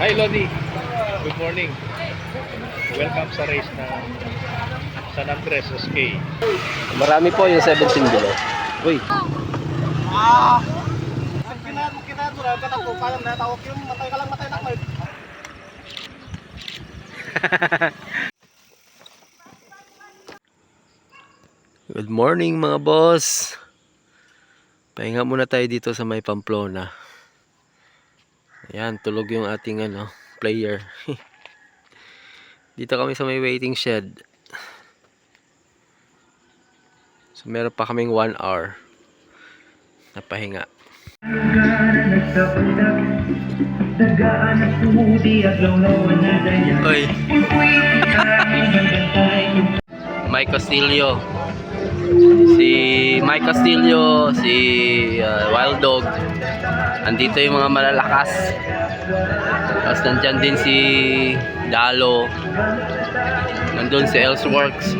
Hi Lodi. Good morning. Welcome sa race ng San Andres SK. Marami po yung 17 below. Uy, Kinat mo kinat mo lang katako parang natawag yung matay ka lang matay na ko. good morning mga boss. Pahinga muna tayo dito sa may Pamplona. Ayan, tulog yung ating ano, player. dito kami sa may waiting shed. So meron pa kaming 1 hour na pahinga. Oy. Mike Castillo. Si Mike Castillo, si uh, Wild Dog. Andito yung mga malalakas. Tapos nandyan din si Dalo. Nandun si Elseworks.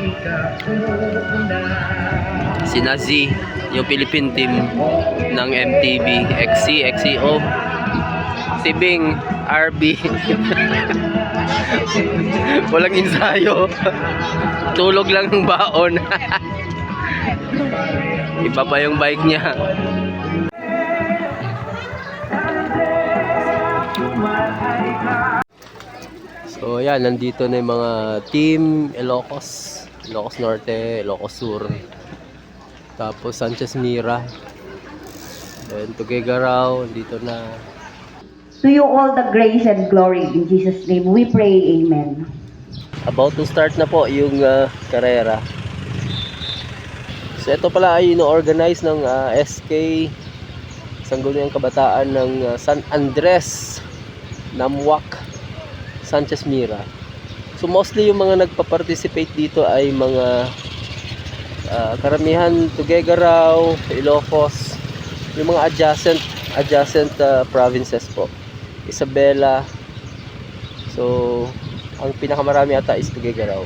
Si Nazi, yung Philippine team ng MTV. XC, XCO. Si Bing, RB. Walang ensayo. Tulog lang ng baon. Iba pa yung bike niya. So ayan, nandito na yung mga team Ilocos. Ilocos Norte, Ilocos Sur. Tapos Sanchez Mira. Then Tugigaraw, dito na. To you all the grace and glory in Jesus' name. We pray, Amen. About to start na po yung ah, karera. So ito pala ay ino-organize ng ah, SK Sangguniang Kabataan ng ah, San Andres Namwak Sanchez Mira. So mostly yung mga nagpa-participate dito ay mga ah, karamihan Tuguegarao, Ilocos, yung mga adjacent adjacent ah, provinces po. Isabela. So ang pinakamarami ata is Tuguegarao.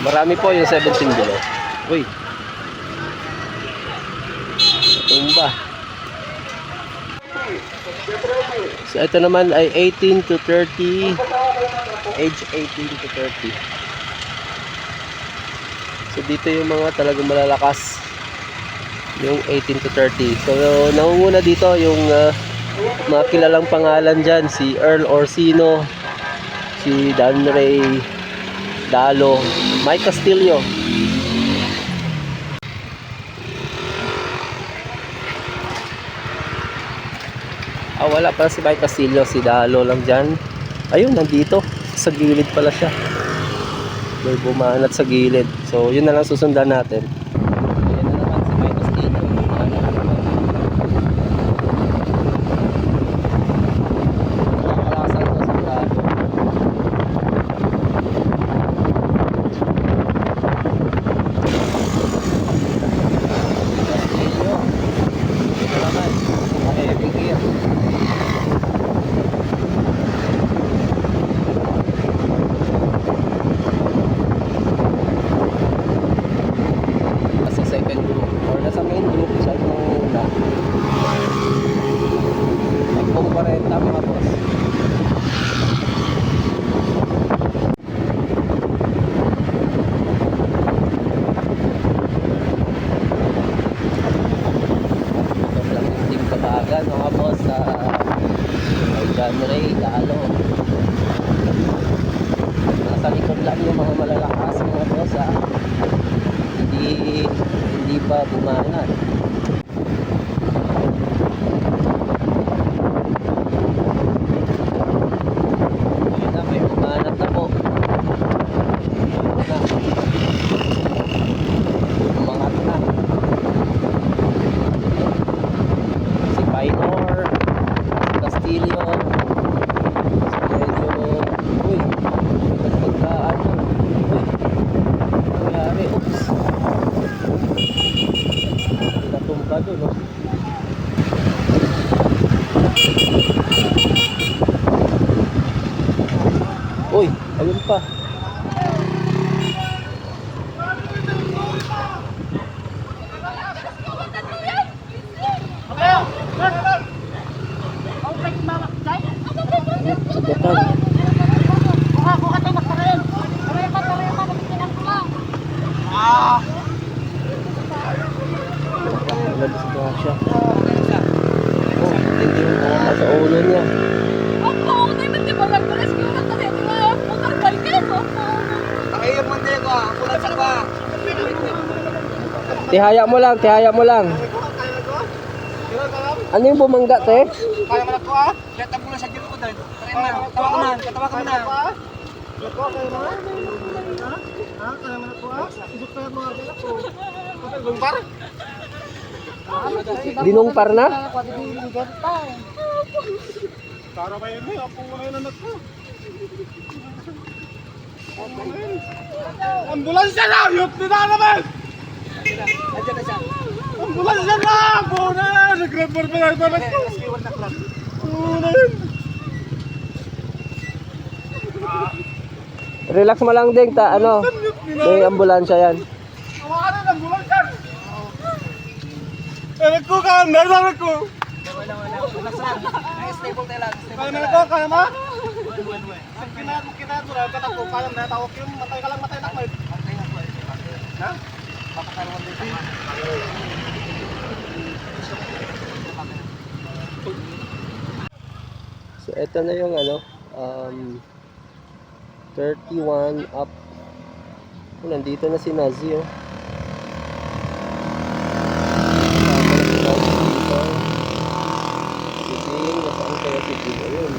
Marami po yung 17 below. Uy. Tumba. So ito naman ay 18 to 30. Age 18 to 30. So dito yung mga talagang malalakas. Yung 18 to 30. So nangunguna dito yung ah, mga kilalang pangalan dyan. Si Earl Orsino. Si Dan Ray Dalo. Mike Castillo. Ah, wala pala si Mike Castillo. Si Dalo lang dyan. Ayun, nandito. Sa gilid pala siya. May bumanat sa gilid. So, yun na lang susundan natin. Tihaya mo lang, tihaya mo lang. Ano yung bumangga, te? Kaya man ako ah. Kaya mo na sa gilid ko dahil. Try man, katawa ka man, katawa ka man na. Ako, kaya mo na. Ha? Kaya man ako ah. Isip kaya mo ako. Kapag gumbar. Dinungpar na? Para ba yun eh? Apo mo na yun anak ko. Ambulansya na! Yut na naman! Ambulansya na! Buna! Nag-refer pa na ito anak ko. Relax mo lang ding, ta, ano? May ambulansya yan. Hawakan na ng ambulansya! Anak ko, kaya na anak ko! Kaya na ko, kaya na? Kina, kina, kina, kata ko, kaya na tawag yung matay ka lang, matay na ko. Ha? Papakaroon din. So, ito na yung ano, um, 31 up. Oh, nandito na si Nazi, oh. Si Nazi dito. Si Jing, nasaan kaya si Jing? Ayun.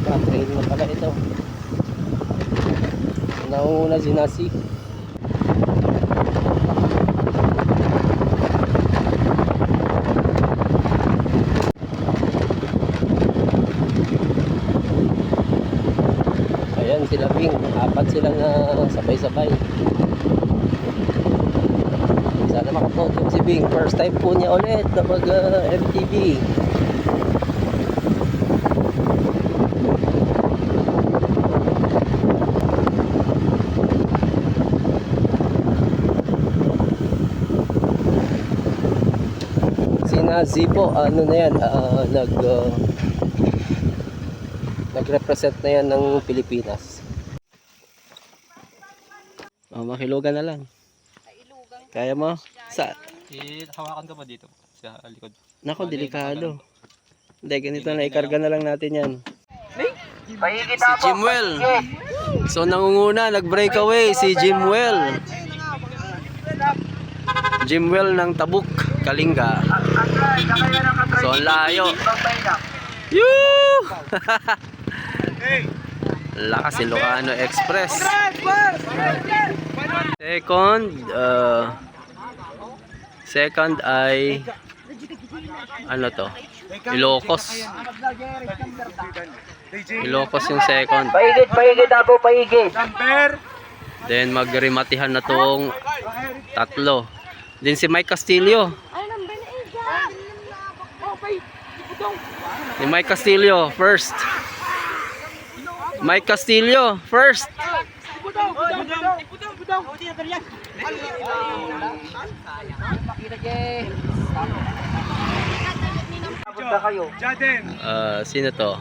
Naka-trail na pala ito. Nauna si Nasi. Ayan sila Bing. Apat silang na sabay-sabay. Sana makapodium si Bing. First time po niya ulit na mag uh, MTV. Si Nazi po, ano na yan, ah, nag, ah, nag-represent na yan ng Pilipinas. Oh, makilugan na lang. Kaya mo? Sa, hawakan ka pa dito sa likod. nako, delikado. Hindi, ganito na, ikarga na lang natin yan. Si Jimwell. So, nangunguna, nag-breakaway si Jimwell. Jimwell ng Tabuk, Kalinga. So, ang layo. Yoo! Lakas Ilocano Express. Second, uh, second ay ano to? Ilocos. Ilocos yung second. Paigit, paigit ako, paigit. Then magrimatihan na tong tatlo. Then si Mike Castillo. Ay, number na eh. Si Mike Castillo first. Mike Castillo first. Ah, sino to?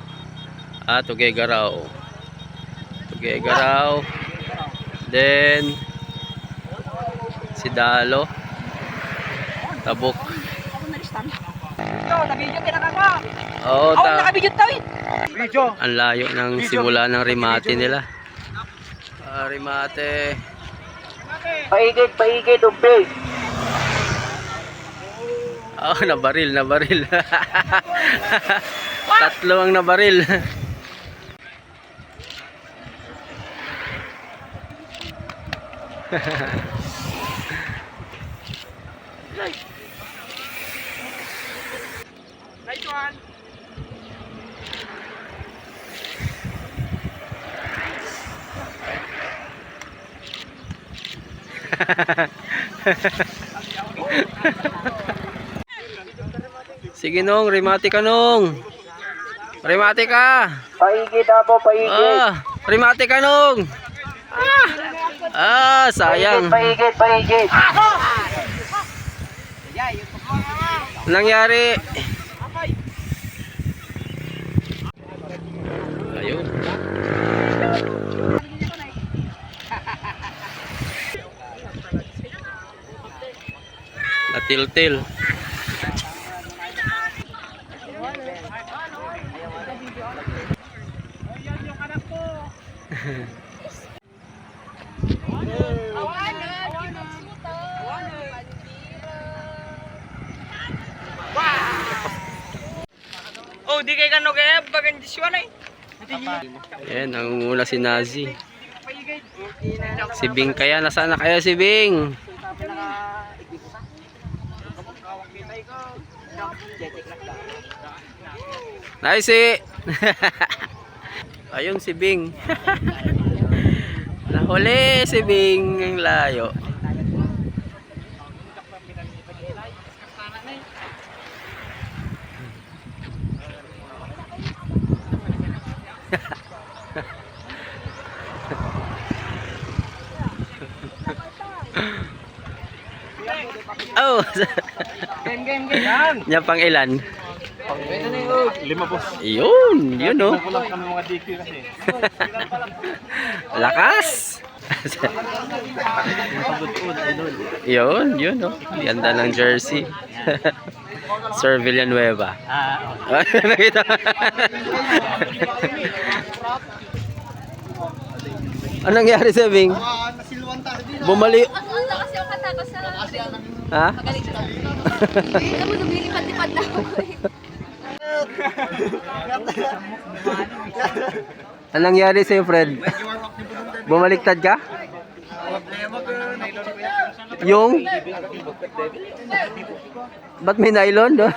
Ah, Tugegaraw. Tugegaraw. Then si Dalo. Kinakaka. Oo, ta. Video. ang layo ng simula ng remate nila. Ah, remate. Paigit, paigit, umbe. Oh, nabaril, nabaril. Tatlo ang nabaril. Nice one. Sige nong, remati ka nong. Remati ka. Paigit po, paigit. Ah, remati ka nong. Ah, ah sayang. Paigit, paigit. Nangyari. Ayun. Natil-til. Oh, di kay kano kaya bagan diswan eh. Yan, nangungula si Nazi. Si Bing kaya, nasaan na kaya si Bing? Nice eh. Ayun si Bing. Nahuli si Bing ang layo. Oh. Yan. Yan pang ilan? Lima boss. Yun, yun oh. Kasi. Lakas. yun, yun oh. Ganda ng jersey. Sir Villanueva. Ah, Nakita mo? Anong nangyari sa Bing? Bumali... Ang ang lakas yung katakas sa. Ha? Magaling siya. Alam mo, lumilipad-lipad na ako eh. Anong nangyari sa'yo, Fred? Bumaliktad ka? Yung? Ba't may nylon doon?